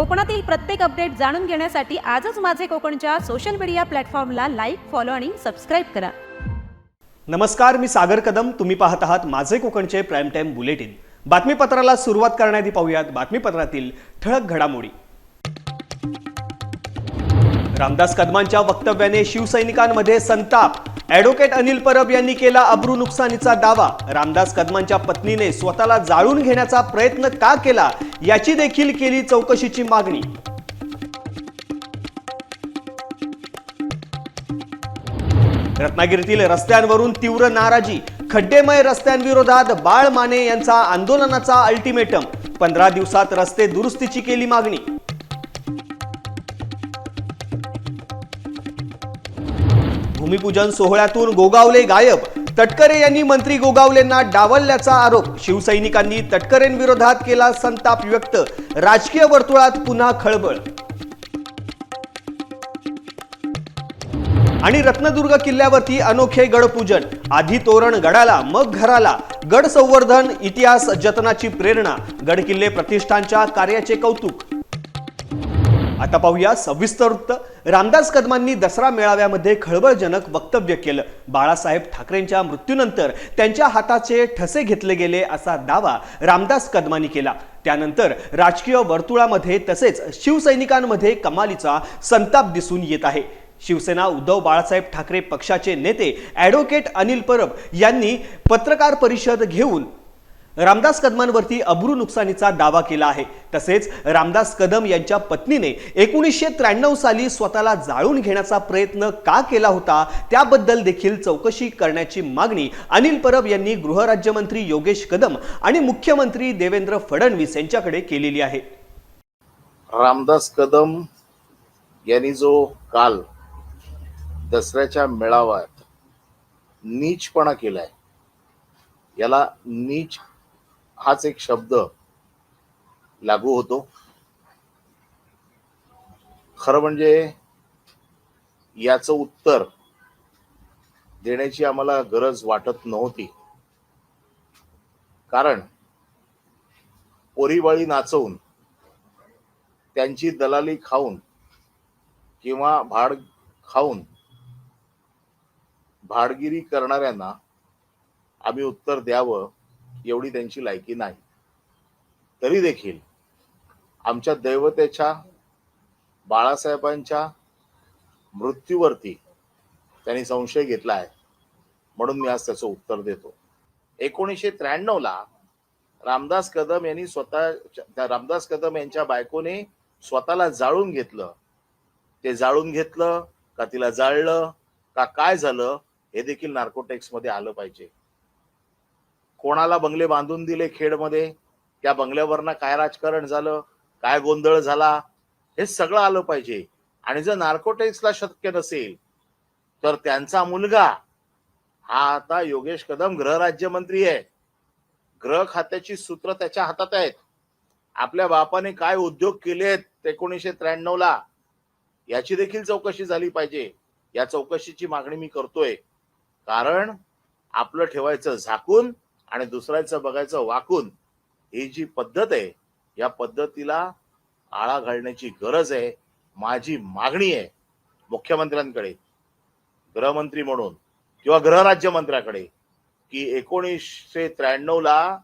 कोकणातील प्रत्येक अपडेट जाणून घेण्यासाठी आजच माझे कोकणच्या सोशल मीडिया प्लॅटफॉर्मला लाईक फॉलो आणि सबस्क्राईब करा. नमस्कार मी सागर कदम. तुम्ही पाहत आहात माझे कोकणचे प्राईम टाईम बुलेटिन बातमीपत्राला सुरुवात करण्याआधी पाहूयात बातमीपत्रातील ठळक घडामोडी. रामदास कदमांच्या वक्तव्याने शिवसैनिकांमध्ये संताप. ॲडव्होकेट अनिल परब यांनी केला अब्रू नुकसानीचा दावा. रामदास कदमांच्या पत्नीने स्वतःला जाळून घेण्याचा प्रयत्न का केला याची देखील केली चौकशीची मागणी. रत्नागिरीतील रस्त्यांवरून तीव्र नाराजी. खड्डेमय रस्त्यांविरोधात बाळ माने यांचा आंदोलनाचा अल्टिमेटम पंधरा दिवसात रस्ते दुरुस्तीची केली मागणी. भूमिपूजन सोहळ्यातून गोगावले गायब. तटकरे यांनी मंत्री गोगावलेंना डावलल्याचा आरोप. शिवसैनिकांनी तटकरेंविरोधात केला संताप व्यक्त. राजकीय वर्तुळात पुन्हा खळबळ. आणि रत्नदुर्ग किल्ल्यावरती अनोखे गडपूजन. आधी तोरण गडाला मग घराला. गड संवर्धन इतिहास जतनाची प्रेरणा. गड किल्ले प्रतिष्ठानच्या कार्याचे कौतुक. आता पाहूया सविस्तर वृत्त. रामदास कदमांनी दसरा मेळाव्यामध्ये खळबळजनक वक्तव्य केलं. बाळासाहेब ठाकरेंच्या मृत्यूनंतर त्यांच्या हाताचे ठसे घेतले गेले असा दावा रामदास कदमांनी केला. त्यानंतर राजकीय वर्तुळामध्ये तसेच शिवसैनिकांमध्ये कमालीचा संताप दिसून येत आहे. शिवसेना उद्धव बाळासाहेब ठाकरे पक्षाचे नेते ॲडव्होकेट अनिल परब यांनी पत्रकार परिषद घेऊन रामदास कदमांवरती अब्रू नुकसानीचा दावा केला आहे. तसेच रामदास कदम यांच्या पत्नीने एकोणीसशे त्र्याण्णव साली स्वतःला जाळून घेण्याचा प्रयत्न का केला होता त्याबद्दल देखील चौकशी करण्याची मागणी अनिल परब यांनी गृहराज्यमंत्री योगेश कदम आणि मुख्यमंत्री देवेंद्र फडणवीस यांच्याकडे केलेली आहे. रामदास कदम यांनी जो काल दसऱ्याच्या मेळाव्यात नीचपणा केलाय याला नीच हाच एक शब्द लागू होतो. खरं म्हणजे याचं उत्तर देण्याची आम्हाला गरज वाटत नव्हती. कारण पोरीबाळी नाचवून त्यांची दलाली खाऊन किंवा भाड खाऊन भाडगिरी करणाऱ्यांना आम्ही उत्तर द्यावं एवढी त्यांची लायकी नाही. तरी देखील आमच्या दैवतेच्या बाळासाहेबांच्या मृत्यूवरती त्यांनी संशय घेतला आहे. म्हणून मी आज त्याचं उत्तर देतो. एकोणीसशे त्र्याण्णव ला रामदास कदम यांनी स्वतः रामदास कदम यांच्या बायकोने स्वतःला जाळून घेतलं. ते जाळून घेतलं का तिला जाळलं? का काय झालं? हे देखील नार्कोटेक्समध्ये आलं पाहिजे. कोणाला बंगले बांधून दिले खेडमध्ये? त्या बंगल्यावरनं काय राजकारण झालं? काय गोंधळ झाला? हे सगळं आलं पाहिजे. आणि जर नार्कोटेक्सला शक्य नसेल तर त्यांचा मुलगा हा आता योगेश कदम गृहराज्यमंत्री आहे. गृह खात्याची सूत्र त्याच्या हातात आहेत. आपल्या बापाने काय उद्योग केलेत एकोणीसशे त्र्याण्णव ला याची देखील चौकशी झाली पाहिजे. या चौकशीची मागणी मी करतोय. कारण आपलं ठेवायचं झाकून आणि दुसऱ्याचं बघायचं वाकून ही जी पद्धत आहे या पद्धतीला आळा घालण्याची गरज आहे माझी मागणी आहे मुख्यमंत्र्यांकडे गृहमंत्री म्हणून किंवा गृहराज्यमंत्र्याकडे की एकोणीसशे त्र्याण्णव ला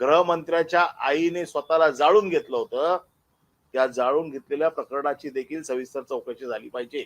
गृहमंत्र्याच्या आईने स्वतःला जाळून घेतलं होतं. त्या जाळून घेतलेल्या प्रकरणाची देखील सविस्तर चौकशी झाली पाहिजे.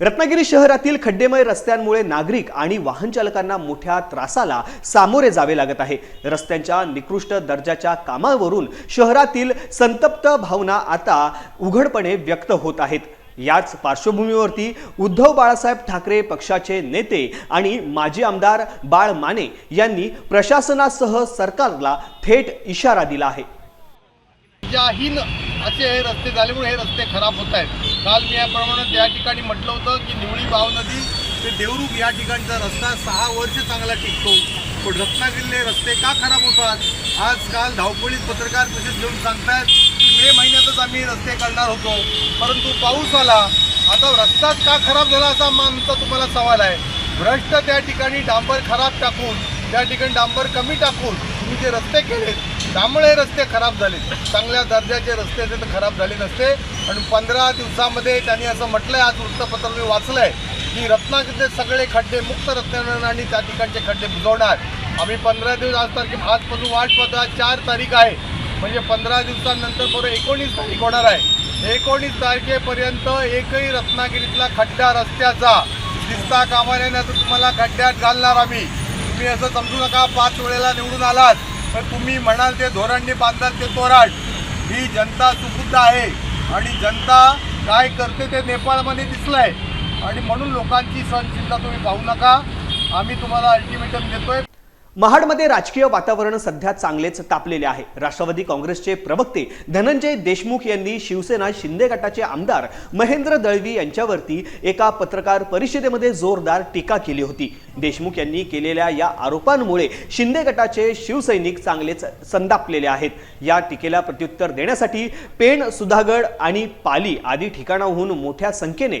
रत्नागिरी शहरातील खड्डेमय रस्त्यांमुळे नागरिक आणि वाहन चालकांना मोठ्या त्रासाला सामोरे जावे लागत आहे. रस्त्यांच्या निकृष्ट दर्जाच्या कामावरून शहरातील संतप्त भावना आता उघडपणे व्यक्त होत आहेत. याच पार्श्वभूमीवरती उद्धव बाळासाहेब ठाकरे पक्षाचे नेते आणि माजी आमदार बाळ माने यांनी प्रशासनासह सरकारला थेट इशारा दिला आहे. असे हे रस्ते झाल्यामुळे हे रस्ते खराब होत आहेत. काल मी याप्रमाणे त्या ठिकाणी म्हटलं होतं की निवळी बाव नदी ते देवरुख या ठिकाणचा रस्ता सहा वर्ष चांगला टिकतो. पण रत्नागिरीले रस्ते का खराब होतात? आजकाल धावपळीत पत्रकार परिषद घेऊन सांगतायत की मे महिन्यातच आम्ही रस्ते काढणार होतो. परंतु पाऊस आला. आता रस्ताच का खराब झाला असा आमचा तुम्हाला सवाल आहे. भ्रष्ट त्या ठिकाणी डांबर खराब टाकून त्या ठिकाणी डांबर कमी टाकून तुम्ही जे रस्ते केलेत त्यामुळे रस्ते खराब झाले चांगल्या दर्जाचे रस्ते ते तर खराब झाले नसते. आणि पंधरा दिवसामध्ये त्यांनी असं म्हटलंय आज वृत्तपत्र मी वाचलंय की रत्नागिरीचे सगळे खड्डे मुक्त रत्नागिरी आणि त्या ठिकाणचे खड्डे बुजवणार. आम्ही पंधरा दिवस आज तारखे आजपासून वाट पाहतो चार तारीख आहे. म्हणजे पंधरा दिवसांनंतर बरोबर एकोणीस तारीख होणार आहे. एकोणीस तारखेपर्यंत एकही रत्नागिरीतला खड्डा रस्त्याचा दिसता कामाने तर तुम्हाला खड्ड्यात घालणार आम्ही. तुम्ही असं समजू नका पाच वेळेला निवडून आलात. तर तुम्ही म्हणाल ते धोरणने बांधाल ते तोराट. ही जनता सुबुद्ध आहे. आणि जनता काय करते ते नेपाळमध्ये दिसलं आहे आणि म्हणून लोकांची सहनशीलता तुम्ही पाहू नका. आम्ही तुम्हाला अल्टिमेटम देतोय. महाडमध्ये राजकीय वातावरण सध्या चांगलेच तापलेले आहे. राष्ट्रवादी काँग्रेसचे प्रवक्ते धनंजय देशमुख यांनी शिवसेना शिंदे गटाचे आमदार महेंद्र दळवी यांच्यावरती एका पत्रकार परिषदेमध्ये जोरदार टीका केली होती. देशमुख यांनी केलेल्या या आरोपांमुळे शिंदे गटाचे शिवसैनिक चांगलेच संतापलेले आहेत. या टीकेला प्रत्युत्तर देण्यासाठी पेण सुधागड आणि पाली आदी ठिकाणाहून मोठ्या संख्येने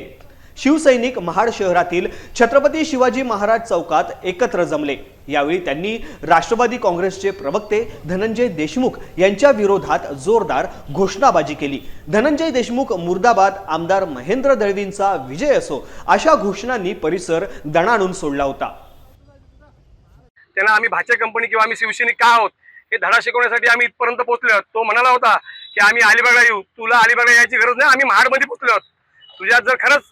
शिवसैनिक महाड शहरातील छत्रपती शिवाजी महाराज चौकात एकत्र जमले. यावेळी त्यांनी राष्ट्रवादी काँग्रेसचे प्रवक्ते धनंजय देशमुख यांच्या विरोधात जोरदार घोषणाबाजी केली. धनंजय देशमुख मुर्दाबाद आमदार महेंद्र दळवींचा विजय असो अशा घोषणांनी परिसर दणाणून सोडला होता. त्यांना आम्ही भाचे कंपनी किंवा आम्ही शिवसैनिक का आहोत हे धडा शिकवण्यासाठी आम्ही इथपर्यंत पोहोचलो आहोत. तो म्हणाला होता की आम्ही अलिबागला येऊ. तुला अलिबागला यायची गरज नाही आम्ही महाडमध्ये पोहोचलो आहोत. तुझ्यात जर खरंच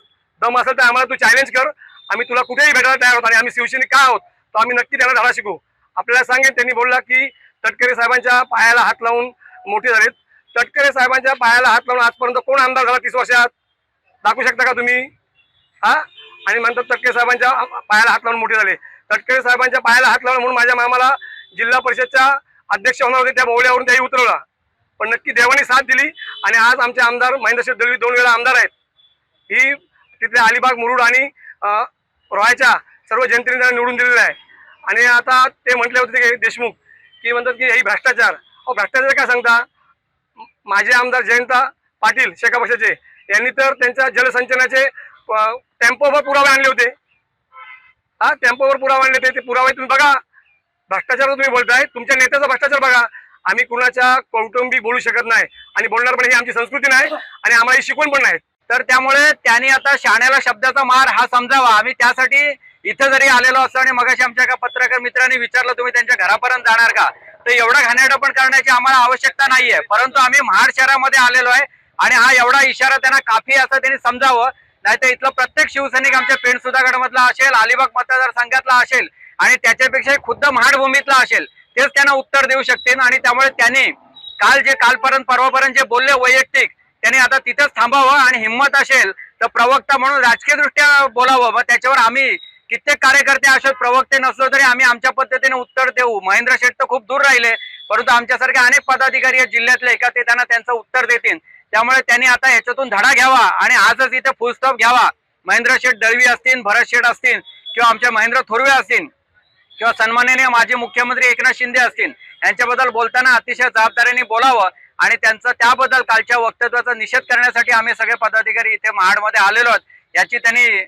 दम असेल तर आम्हाला तू चॅलेंज कर. आम्ही तुला कुठेही भेटायला तयार आहोत आणि आम्ही शिवसैनिक का आहोत? तर आम्ही नक्की त्यांना धडा शिकू आपल्याला सांगेन त्यांनी बोलला की तटकरे साहेबांच्या पायाला हात लावून मोठे झालेत. तटकरे साहेबांच्या पायाला हात लावून आजपर्यंत कोण आमदार झाला तीस वर्षात? दाखवू शकता का तुम्ही? हा? आणि म्हणतात तटकरे साहेबांच्या पायाला हात लावून मोठे झाले. तटकरे साहेबांच्या पायाला हात लावून म्हणून माझ्या मामाला जिल्हा परिषदच्या अध्यक्ष होणार होते त्या बोवल्यावरून त्याही उतरवला. पण नक्की देवाने साथ दिली आणि आज आमचे आमदार महेंद्रशेठ दळवी दोन वेळा आमदार आहेत. ही तिथल्या अलिबाग मुरुड आणि रॉयच्या सर्व जनतेने त्यांना निवडून दिलेलं आहे. आणि आता ते म्हटले होते की देशमुख की म्हणतात की हे भ्रष्टाचार. अहो भ्रष्टाचार काय सांगता? माझे आमदार जयंता पाटील शेका पक्षाचे यांनी तर त्यांच्या जलसंचनाचे टेम्पोवर पुरावे आणले होते. हा टेम्पोवर पुरावे आणले होते. ते पुरावे तुम्ही बघा. भ्रष्टाचार तुम्ही बोलताय. तुमच्या नेत्याचा भ्रष्टाचार बघा. आम्ही कुणाच्या कौटुंबिक बोलू शकत नाही. आणि बोलणार पण ही आमची संस्कृती नाही. आणि आम्हाला ही शिकवण पण नाही. तर त्यामुळे त्यांनी आता शाण्याला शब्दाचा मार हा समजावा. आम्ही त्यासाठी इथं जरी आलेलो असतो आणि मगाशी आमच्या एका पत्रकार मित्रांनी विचारलं तुम्ही त्यांच्या घरापर्यंत जाणार का? तर एवढा घाणेरडा पण करण्याची आम्हाला आवश्यकता नाहीये. परंतु आम्ही महाड शहरामध्ये आलेलो आहे आणि हा एवढा इशारा त्यांना काफी असं त्यांनी समजावं. नाहीतर इथलं प्रत्येक शिवसैनिक आमच्या पेण सुधागड मधला असेल अलिबाग मतदारसंघातला असेल आणि त्याच्यापेक्षा खुद्द महाडभूमीतला असेल तेच त्यांना उत्तर देऊ शकतील. आणि त्यामुळे त्यांनी काल जे कालपर्यंत परवापर्यंत जे बोलले वैयक्तिक त्यांनी आता तिथंच थांबावं आणि हिंमत असेल तर प्रवक्ता म्हणून राजकीय दृष्ट्या बोलावं. मग त्याच्यावर आम्ही कित्येक कार्यकर्ते असे प्रवक्ते नसलो तरी आम्ही आमच्या पद्धतीने उत्तर देऊ. महेंद्र शेठ तर खूप दूर राहिले परंतु आमच्यासारखे अनेक पदाधिकारी या जिल्ह्यातले एका ते त्यांना त्यांचं उत्तर देतील. त्यामुळे त्यांनी आता याच्यातून धडा घ्यावा आणि आजच इथे फुलस्टॉप घ्यावा. महेंद्र शेठ दळवी असतील भरत शेठ असतील किंवा आमच्या महेंद्र थोरवे असतील किंवा सन्माननीय माजी मुख्यमंत्री एकनाथ शिंदे असतील यांच्याबद्दल बोलताना अतिशय जबाबदारीने बोलावं. आणि त्यांचं त्याबद्दल कालच्या वक्तव्याचा निषेध करण्यासाठी आम्ही सगळे पदाधिकारी इथे महाडमध्ये आलेलो आहोत याची त्यांनी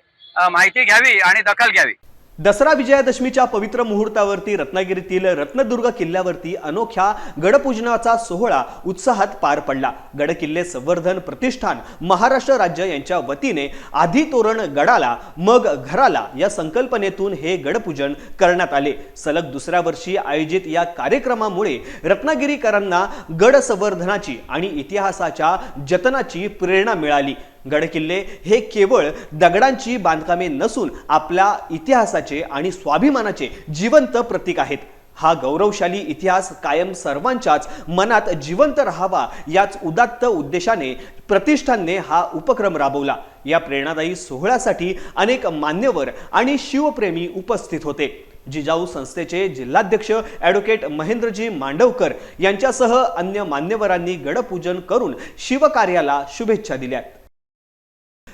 माहिती घ्यावी आणि दखल घ्यावी. दसरा विजयादशमीच्या पवित्र मुहूर्तावरती रत्नागिरीतील रत्नदुर्ग किल्ल्यावरती अनोख्या गडपूजनाचा सोहळा उत्साहात पार पडला. गडकिल्ले संवर्धन प्रतिष्ठान महाराष्ट्र राज्य यांच्या वतीने आधी तोरण गडाला मग घराला या संकल्पनेतून हे गडपूजन करण्यात आले. सलग दुसऱ्या वर्षी आयोजित या कार्यक्रमामुळे रत्नागिरीकरांना गड संवर्धनाची आणि इतिहासाच्या जतनाची प्रेरणा मिळाली. गडकिल्ले हे केवळ दगडांची बांधकामे नसून आपल्या इतिहासाचे आणि स्वाभिमानाचे जिवंत प्रतीक आहेत. हा गौरवशाली इतिहास कायम सर्वांच्याच मनात जिवंत राहावा याच उदात्त उद्देशाने प्रतिष्ठानने हा उपक्रम राबवला. या प्रेरणादायी सोहळ्यासाठी अनेक मान्यवर आणि शिवप्रेमी उपस्थित होते. जिजाऊ संस्थेचे जिल्हाध्यक्ष ॲडव्होकेट महेंद्रजी मांडवकर यांच्यासह अन्य मान्यवरांनी गडपूजन करून शिवकार्याला शुभेच्छा दिल्या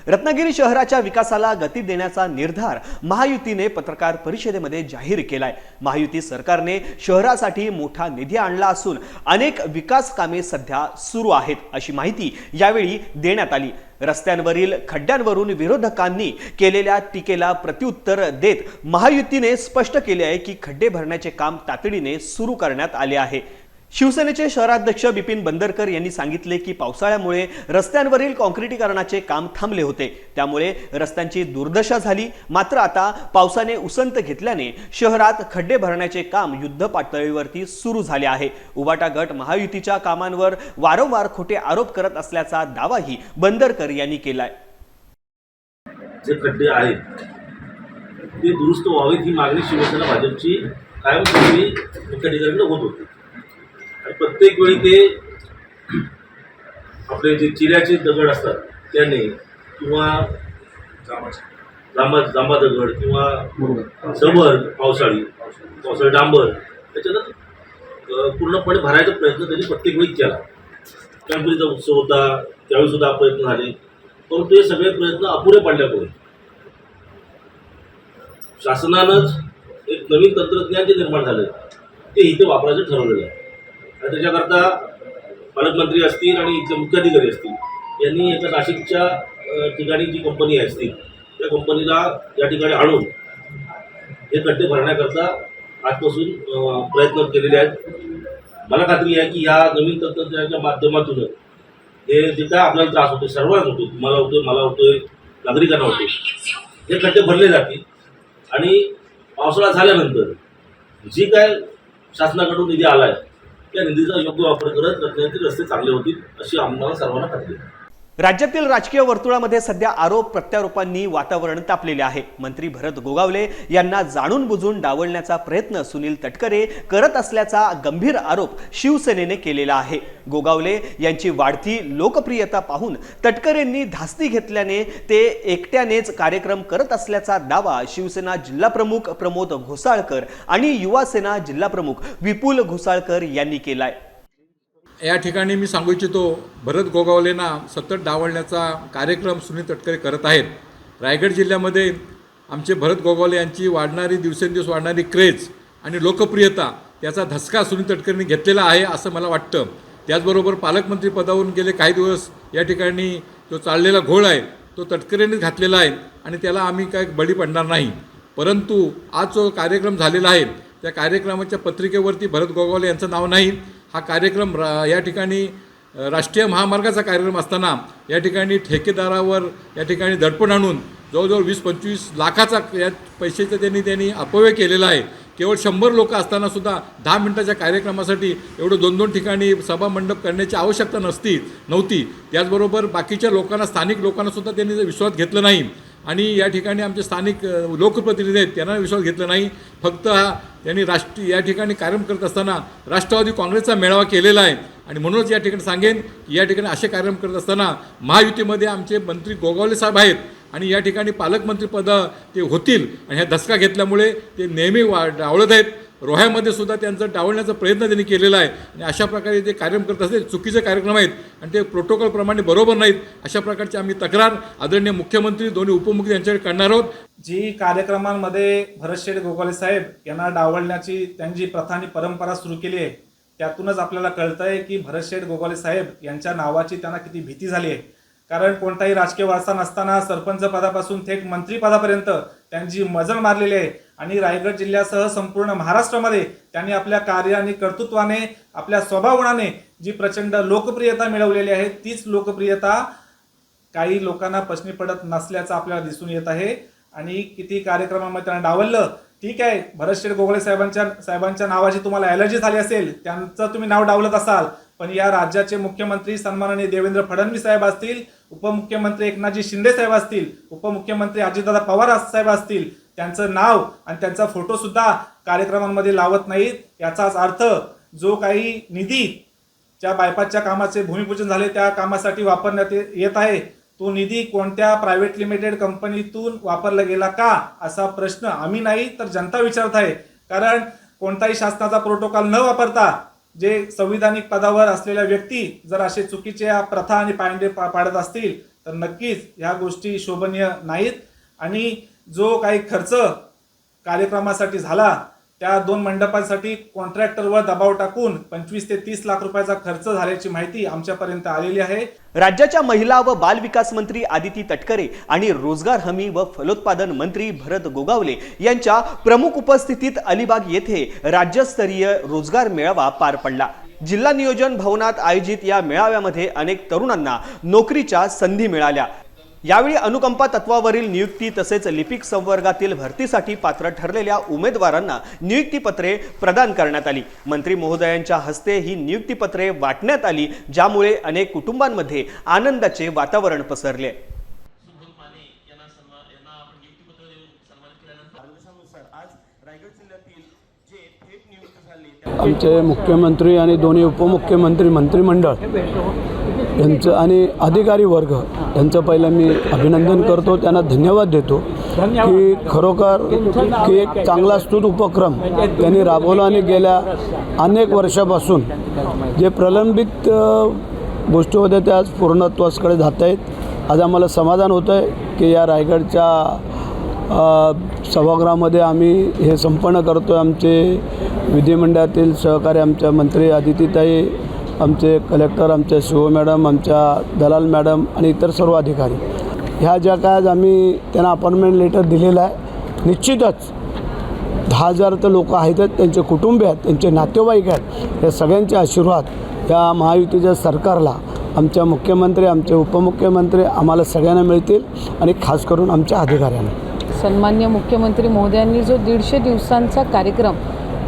रत्नागिरी शहराच्या विकासाला गती देण्याचा निर्धार महायुतीने पत्रकार परिषदेमध्ये जाहीर केलाय. महायुती सरकारने शहरासाठी मोठा निधी आणला असून अनेक विकास कामे सध्या सुरू आहेत अशी माहिती यावेळी देण्यात आली. रस्त्यांवरील खड्ड्यांवरून विरोधकांनी केलेल्या टीकेला प्रत्युत्तर देत महायुतीने स्पष्ट केले आहे की खड्डे भरण्याचे काम तातडीने सुरू करण्यात आले आहे. शिवसेनेचे शहराध्यक्ष बिपिन बंदरकर यांनी सांगितले की पावसाळ्यामुळे रस्त्यांवरील काँक्रिटीकरणाचे काम थांबले होते. त्यामुळे रस्त्यांची दुर्दशा झाली. मात्र आता पावसाने उसंत घेतल्याने शहरात खड्डे भरण्याचे काम युद्ध पातळीवरती सुरू झाले आहे. उबाटा गट महायुतीच्या कामांवर वारंवार खोटे आरोप करत असल्याचा दावाही बंदरकर यांनी केलाय. जे खड्डे आहेत ते दुरुस्त व्हावेत ही मागणी शिवसेना भाजपची कायमस्वरूपी होत होती. प्रत्येक वेळी ते आपले जे चिऱ्याचे दगड असतात त्याने किंवा जांबा जांबा दगड किंवा सबर पावसाळी पावसाळी डांबर त्याच्यानं पूर्णपणे भरायचा प्रयत्न त्यांनी प्रत्येक वेळी केला. गणपतीचा उत्सव होता त्यावेळी सुद्धा प्रयत्न झाले. परंतु हे सगळे प्रयत्न अपुरे पडल्यामुळे शासनानंच एक नवीन तंत्रज्ञान जे निर्माण झालं ते इथे वापरायचं ठरवलेलं आहे. आणि त्याच्याकरता पालकमंत्री असतील आणि इथले मुख्याधिकारी असतील यांनी याच्या नाशिकच्या ठिकाणी जी कंपनी असतील त्या कंपनीला या ठिकाणी आणून हे खड्डे भरण्याकरता आजपासून प्रयत्न केलेले आहेत. मला खात्री आहे की या नवीन तंत्रज्ञानाच्या माध्यमातून हे जे काय आपल्याला त्रास होतो सर्वांना होतो तुम्हाला होतोय मला होतोय नागरिकांना होतोय हे खड्डे भरले जातील. आणि पावसाळा झाल्यानंतर जी काय शासनाकडून निधी आला आहे त्या निधीचा योग्य वापर करत रत्नागिरी रस्ते चांगले होतील अशी आम्हाला सर्वांना खात्री आहे. राज्यातील राजकीय वर्तुळामध्ये सध्या आरोप प्रत्यारोपांनी वातावरण तापलेले आहे. मंत्री भरत गोगावले यांना जाणून बुजून डावलण्याचा प्रयत्न सुनील तटकरे करत असल्याचा गंभीर आरोप शिवसेनेने केलेला आहे. गोगावले यांची वाढती लोकप्रियता पाहून तटकरेंनी धास्ती घेतल्याने ते एकट्यानेच कार्यक्रम करत असल्याचा दावा शिवसेना जिल्हाप्रमुख प्रमोद घोसाळकर आणि युवासेना जिल्हाप्रमुख विपुल घोसाळकर यांनी केलाय. या ठिकाणी मी सांगू इच्छितो भरत गोगावलेंना सतत डावलण्याचा कार्यक्रम सुनील तटकरे करत आहेत. रायगड जिल्ह्यामध्ये आमचे भरत गोगावले यांची वाढणारी दिवसेंदिवस वाढणारी क्रेज आणि लोकप्रियता याचा धसका सुनील तटकरेंनी घेतलेला आहे असं मला वाटतं. त्याचबरोबर पालकमंत्री पदावरून गेले काही दिवस या ठिकाणी जो चाललेला घोळ आहे तो तटकरेनेच घातलेला आहे आणि त्याला आम्ही काय बळी पडणार नाही. परंतु आज जो कार्यक्रम झालेला आहे त्या कार्यक्रमाच्या पत्रिकेवरती भरत गोगावले यांचं नाव नाही. हा कार्यक्रम रा या ठिकाणी राष्ट्रीय महामार्गाचा कार्यक्रम असताना या ठिकाणी ठेकेदारावर या ठिकाणी दडपण आणून जवळजवळ वीस पंचवीस लाखाचा या पैशाचा त्यांनी त्यांनी अपव्यय केलेला आहे. केवळ शंभर लोक असताना सुद्धा दहा मिनटाच्या कार्यक्रमासाठी एवढं दोन दोन ठिकाणी सभा मंडप करण्याची आवश्यकता नसती नव्हती. त्याचबरोबर बाकीच्या लोकांना स्थानिक लोकांना सुद्धा त्यांनी विश्वास घेतलं नाही आणि या ठिकाणी आमचे स्थानिक लोकप्रतिनिधी आहेत त्यांना विश्वास घेतला नाही. फक्त हा त्यांनी राष्ट्रीय या ठिकाणी कार्यक्रम करत असताना राष्ट्रवादी काँग्रेसचा मेळावा केलेला आहे. आणि म्हणूनच या ठिकाणी सांगेन की या ठिकाणी असे कार्यक्रम करत असताना महायुतीमध्ये आमचे मंत्री गोगावले साहेब आहेत. आणि या ठिकाणी पालकमंत्रीपद ते होतील. आणि ह्या धसका घेतल्यामुळे ते नेहमी वा डावळत आहेत. रोह्यामध्ये सुद्धा त्यांचं डावलण्याचा प्रयत्न त्यांनी केलेला आहे. आणि अशा प्रकारे ते कार्यक्रम करत असते चुकीचे कार्यक्रम आहेत आणि ते प्रोटोकॉलप्रमाणे बरोबर नाहीत अशा प्रकारची आम्ही तक्रार आदरणीय मुख्यमंत्री दोन्ही उपमुख्यमंत्री यांच्याकडे करणार आहोत. जी कार्यक्रमांमध्ये भरतशेठ गोगाले साहेब यांना डावलण्याची त्यांची प्रथा आणि परंपरा सुरू केली आहे त्यातूनच आपल्याला कळतंय की भरतशेठ गोगाले साहेब यांच्या नावाची त्यांना किती भीती झाली आहे. कारण कोणताही राजकीय वारसा नसताना सरपंच पदापासून थेट मंत्रीपदापर्यंत त्यांची मजल मारलेली आहे. आणि रायगड जिल्ह्यासह संपूर्ण महाराष्ट्रामध्ये त्यांनी आपल्या कार्य आणि कर्तृत्वाने आपल्या स्वभावगुणाने जी प्रचंड लोकप्रियता मिळवलेली आहे तीच लोकप्रियता काही लोकांना प्रश्नी पडत नसल्याचं आपल्याला दिसून येत आहे. आणि किती कार्यक्रमामध्ये त्यांना डावललं ठीक आहे भरतशेठ गोगळे साहेबांच्या साहेबांच्या नावाची तुम्हाला ॲलर्जी झाली असेल त्यांचं तुम्ही नाव डावलत असाल पण या राज्याचे मुख्यमंत्री सन्माननीय देवेंद्र फडणवीस साहेब असतील उपमुख्यमंत्री एकनाथजी शिंदे साहेब असतील उपमुख्यमंत्री अजितदादा पवार साहेब असतील त्यांचं नाव आणि त्यांचा फोटोसुद्धा कार्यक्रमांमध्ये लावत नाहीत. याचाच अर्थ जो काही निधी ज्या बायपासच्या कामाचे भूमिपूजन झाले त्या कामासाठी वापरण्यात येत आहे तो निधी कोणत्या प्रायव्हेट लिमिटेड कंपनीतून वापरला गेला का? असा प्रश्न आम्ही नाही तर जनता विचारत आहे. कारण कोणताही शासनाचा प्रोटोकॉल न वापरता जे संविधानिक पदावर असलेल्या व्यक्ती जर असे चुकीच्या प्रथा आणि पायंडे पा- पाडत असतील तर नक्कीच ह्या गोष्टी शोभनीय नाहीत. आणि जो काही खर्च कार्यक्रमासाठी झाला त्या दोन मंडपांसाठी कॉन्ट्रॅक्टरवर दबाव टाकून पंचवीस ते तीस लाख रुपयाचा खर्च झाल्याची माहिती आमच्यापर्यंत आलेली आहे. राज्याच्या महिला व बाल विकास मंत्री आदिती तटकरे आणि रोजगार हमी व फलोत्पादन मंत्री भरत गोगावले यांच्या प्रमुख उपस्थितीत अलिबाग येथे राज्यस्तरीय रोजगार मेळावा पार पडला. जिल्हा नियोजन भवनात आयोजित या मेळाव्यामध्ये अनेक तरुणांना नोकरीच्या संधी मिळाल्या. यावेळी अनुकंपा तत्वावरील नियुक्ती तसेच लिपिक संवर्गातील भरतीसाठी पात्र ठरलेल्या उमेदवारांना नियुक्तीपत्रे प्रदान करण्यात आली. मंत्री महोदयांच्या हस्ते ही नियुक्तीपत्रे वाटण्यात आली ज्यामुळे अनेक कुटुंबांमध्ये आनंदाचे वातावरण पसरले. आमचे मुख्यमंत्री आणि दोन्ही उपमुख्यमंत्री मंत्रिमंडळ यांचं आणि अधिकारी वर्ग यांचं पहिलं मी अभिनंदन करतो त्यांना धन्यवाद देतो की खरोखर की एक चांगला स्तुत उपक्रम त्यांनी राबवला आणि गेल्या अनेक वर्षापासून जे प्रलंबित गोष्टी होत्या त्या आज पूर्णत्वासकडे जात आहेत. आज आम्हाला समाधान होतं आहे की या रायगडच्या सभागृहामध्ये आम्ही हे संपन्न करतो आहे आमचे विधिमंडळातील सहकारी आमच्या मंत्री अदितीताई आमचे कलेक्टर आमच्या शिव मॅडम आमच्या दलाल मॅडम आणि इतर सर्व अधिकारी. ह्या ज्या काय आज आम्ही त्यांना अपॉइंटमेंट लेटर दिलेलं आहे निश्चितच दहा हजार तर लोक आहेतच त्यांचे कुटुंबी आहेत त्यांचे नातेवाईक आहेत या सगळ्यांचे आशीर्वाद या महायुतीच्या सरकारला आमच्या मुख्यमंत्री आमचे उपमुख्यमंत्री आम्हाला सगळ्यांना मिळतील आणि खास करून आमच्या अधिकाऱ्यांना. सन्मान्य मुख्यमंत्री महोदयांनी जो दीडशे दिवसांचा कार्यक्रम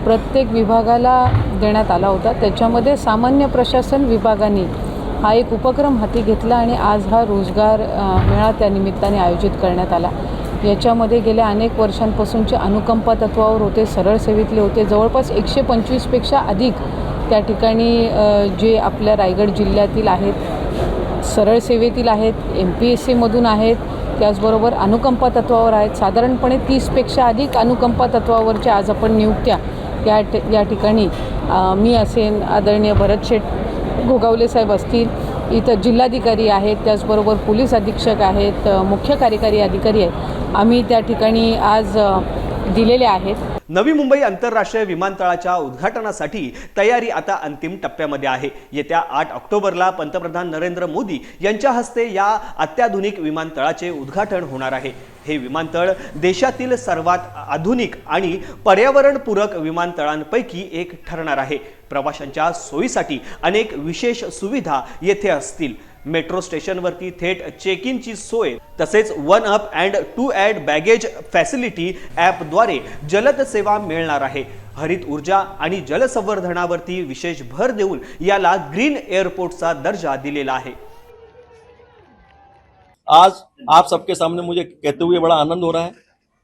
प्रत्येक विभागाला देण्यात आला होता. त्याच्यामध्ये सामान्य प्रशासन विभागाने हा एक उपक्रम हाती घेतला आणि आज हा रोजगार मेळा त्या निमित्ताने आयोजित करण्यात आला. याच्यामध्ये गेल्या अनेक वर्षांपासूनचे अनुकंपा तत्वावर होते सरळ सेवेतले होते. जवळपास एकशे पंचवीसपेक्षा अधिक त्या ठिकाणी जे आपल्या रायगड जिल्ह्यातील आहेत सरळ सेवेतील आहेत एम पी एस सीमधून आहेत त्याचबरोबर अनुकंपा तत्वावर आहेत. साधारणपणे तीसपेक्षा अधिक अनुकंपा तत्वावरच्या आज आपण नियुक्त्या या या ठिकाणी मी असेन आदरणीय भरत शेठ घोगावले साहेब असतील इथं जिल्हाधिकारी आहेत त्याचबरोबर पोलीस अधीक्षक आहेत मुख्य कार्यकारी अधिकारी आहेत आम्ही त्या ठिकाणी आज दिलेले आहेत. नवी मुंबई आंतरराष्ट्रीय विमानतळाच्या उद्घाटनासाठी तयारी आता अंतिम टप्प्यामध्ये आहे. येत्या आठ ऑक्टोबरला पंतप्रधान नरेंद्र मोदी यांच्या हस्ते या अत्याधुनिक विमानतळाचे उद्घाटन होणार आहे. हे विमानतळ देशातील सर्वात आधुनिक आणि पर्यावरणपूरक विमानतळांपैकी एक ठरणार आहे. प्रवाशांच्या सोयीसाठी अनेक विशेष सुविधा येथे असतील. मेट्रो स्टेशनवरती थेट चेक इनची सोय तसेच one up and two add baggage facility ॲपद्वारे जलद सेवा मिळणार आहे. हरित ऊर्जा आणि जलसंवर्धनावरती विशेष भर देऊन याला ग्रीन एअरपोर्टचा दर्जा दिलेला आहे. आज आप सबके सामने मुझे कहते हुए बड़ा आनंद हो रहा है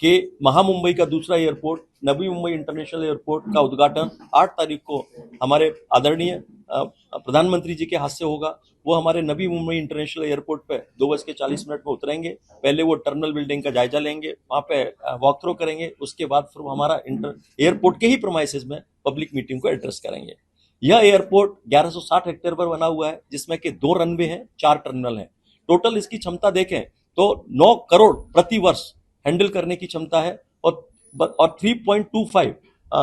कि महामुंबई का दूसरा एयरपोर्ट, नवी मुंबई इंटरनेशनल एयरपोर्ट का उद्घाटन 8 तारीख को हमारे आदरणीय प्रधानमंत्री जी के हाथ से होगा। वो हमारे नवी मुंबई इंटरनेशनल एयरपोर्ट पे दो बज के चालीस मिनट में उतरेंगे। पहले वो टर्मिनल बिल्डिंग का जायजा लेंगे, वहाँ पे वॉक थ्रू करेंगे। उसके बाद फिर हमारा इंटर, एयरपोर्ट के ही प्रोमाइसिस में पब्लिक मीटिंग को एड्रेस करेंगे। यह एयरपोर्ट 1160 हेक्टेयर पर बना हुआ है, जिसमें कि दो रनवे हैं, चार टर्मिनल हैं। टोटल इसकी क्षमता देखें तो 9 करोड़ प्रति वर्ष हैंडल करने की क्षमता है और और 3.25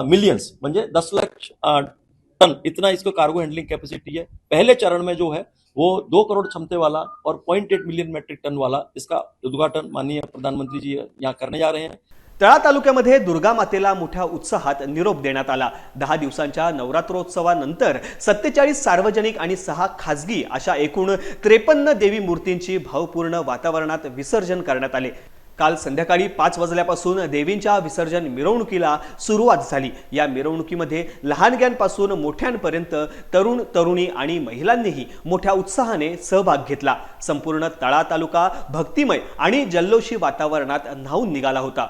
मिलियंस म्हणजे दस लाख टन इतना इसको कार्गो हैंडलिंग कैपेसिटी है। पहले चरण में जो है, वो दो करोड़ क्षमते वाला और point eight million metric ton वाला इसका उद्घाटन माननीय प्रधानमंत्री जी यहाँ करने जा रहे हैं। तळा तालुक्यामध्ये दुर्गा मातेला मोठ्या उत्साहात निरोप देण्यात आला. दहा दिवसांच्या नवरात्रोत्सवानंतर सत्तेचाळीस सार्वजनिक आणि सहा खाजगी अशा एकूण त्रेपन्न देवी मूर्तींची भावपूर्ण वातावरणात विसर्जन करण्यात आले. काल संध्याकाळी पाच वाजल्यापासून देवींच्या विसर्जन मिरवणुकीला सुरुवात झाली. या मिरवणुकीमध्ये लहानग्यांपासून मोठ्यांपर्यंत तरुण तरुणी आणि महिलांनीही मोठ्या उत्साहाने सहभाग घेतला. संपूर्ण तळा तालुका भक्तिमय आणि जल्लोषी वातावरणात न्हावून निघाला होता.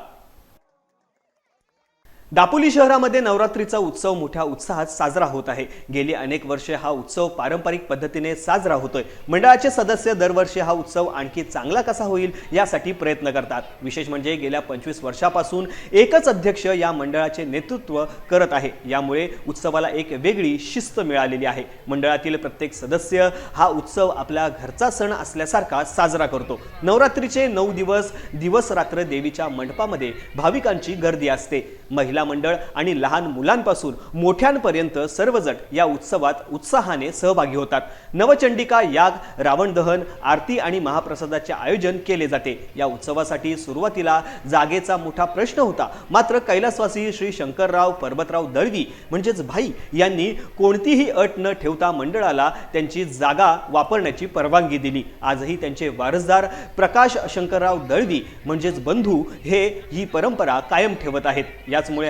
दापोली शहरामध्ये नवरात्रीचा उत्सव मोठ्या उत्साहात साजरा होत आहे. गेली अनेक वर्षे हा उत्सव पारंपरिक पद्धतीने साजरा होतोय. मंडळाचे सदस्य दरवर्षी हा उत्सव आणखी चांगला कसा होईल यासाठी प्रयत्न करतात. विशेष म्हणजे गेल्या पंचवीस वर्षापासून एकच अध्यक्ष या मंडळाचे नेतृत्व करत आहे. यामुळे उत्सवाला एक वेगळी शिस्त मिळालेली आहे. मंडळातील प्रत्येक सदस्य हा उत्सव आपल्या घरचा सण असल्यासारखा साजरा करतो. नवरात्रीचे नऊ दिवस दिवस रात्र देवीच्या मंडपामध्ये भाविकांची गर्दी असते. महिला महिला मंडळ आणि लहान मुलांपासून मोठ्यांपर्यंत सर्वजण या उत्सवात उत्साहाने सहभागी होतात. नवचंडिका याग रावण दहन आरती आणि महाप्रसादाचे आयोजन केले जाते. या उत्सवासाठी सुरुवातीला जागेचा मोठा प्रश्न होता. मात्र कैलासवासी श्री शंकरराव पर्वतराव दळवी म्हणजेच भाई यांनी कोणतीही अट न ठेवता मंडळाला त्यांची जागा वापरण्याची परवानगी दिली. आजही त्यांचे वारसदार प्रकाश शंकरराव दळवी म्हणजेच बंधू हे ही परंपरा कायम ठेवत आहेत. याचमुळे